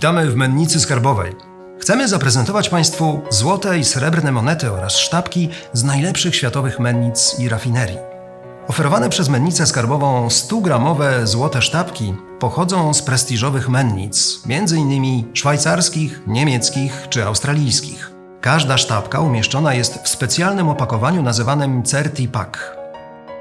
Witamy w Mennicy Skarbowej. Chcemy zaprezentować Państwu złote i srebrne monety oraz sztabki z najlepszych światowych mennic i rafinerii. Oferowane przez Mennicę Skarbową 100-gramowe złote sztabki pochodzą z prestiżowych mennic, m.in. szwajcarskich, niemieckich czy australijskich. Każda sztabka umieszczona jest w specjalnym opakowaniu nazywanym Certi Pack.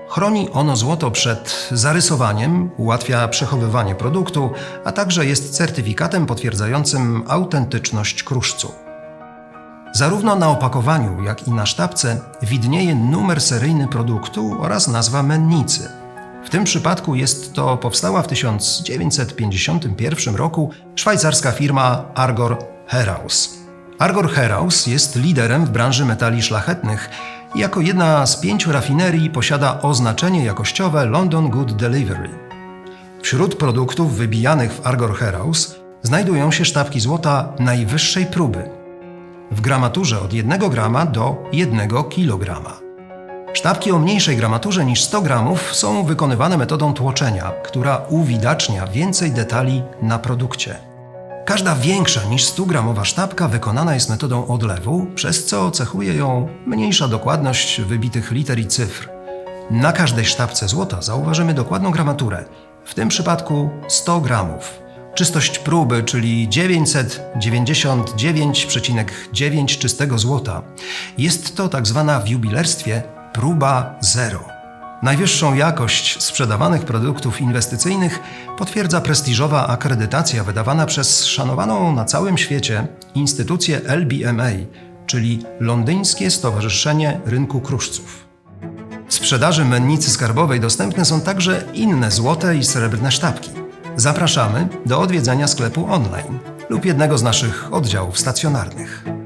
Chroni ono złoto przed zarysowaniem, ułatwia przechowywanie produktu, a także jest certyfikatem potwierdzającym autentyczność kruszcu. Zarówno na opakowaniu, jak i na sztabce widnieje numer seryjny produktu oraz nazwa mennicy. W tym przypadku jest to powstała w 1951 roku szwajcarska firma Argor Heraus. Argor Heraus jest liderem w branży metali szlachetnych jako jedna z pięciu rafinerii posiada oznaczenie jakościowe London Good Delivery. Wśród produktów wybijanych w Argor Heraus znajdują się sztabki złota najwyższej próby w gramaturze od 1 grama do 1 kilograma. Sztabki o mniejszej gramaturze niż 100 gramów są wykonywane metodą tłoczenia, która uwidacznia więcej detali na produkcie. Każda większa niż 100-gramowa sztabka wykonana jest metodą odlewu, przez co cechuje ją mniejsza dokładność wybitych liter i cyfr. Na każdej sztabce złota zauważymy dokładną gramaturę, w tym przypadku 100 gramów. Czystość próby, czyli 999,9 czystego złota. Jest to tak zwana w jubilerstwie próba zero. Najwyższą jakość sprzedawanych produktów inwestycyjnych potwierdza prestiżowa akredytacja wydawana przez szanowaną na całym świecie instytucję LBMA, czyli Londyńskie Stowarzyszenie Rynku Kruszców. W sprzedaży mennicy skarbowej dostępne są także inne złote i srebrne sztabki. Zapraszamy do odwiedzenia sklepu online lub jednego z naszych oddziałów stacjonarnych.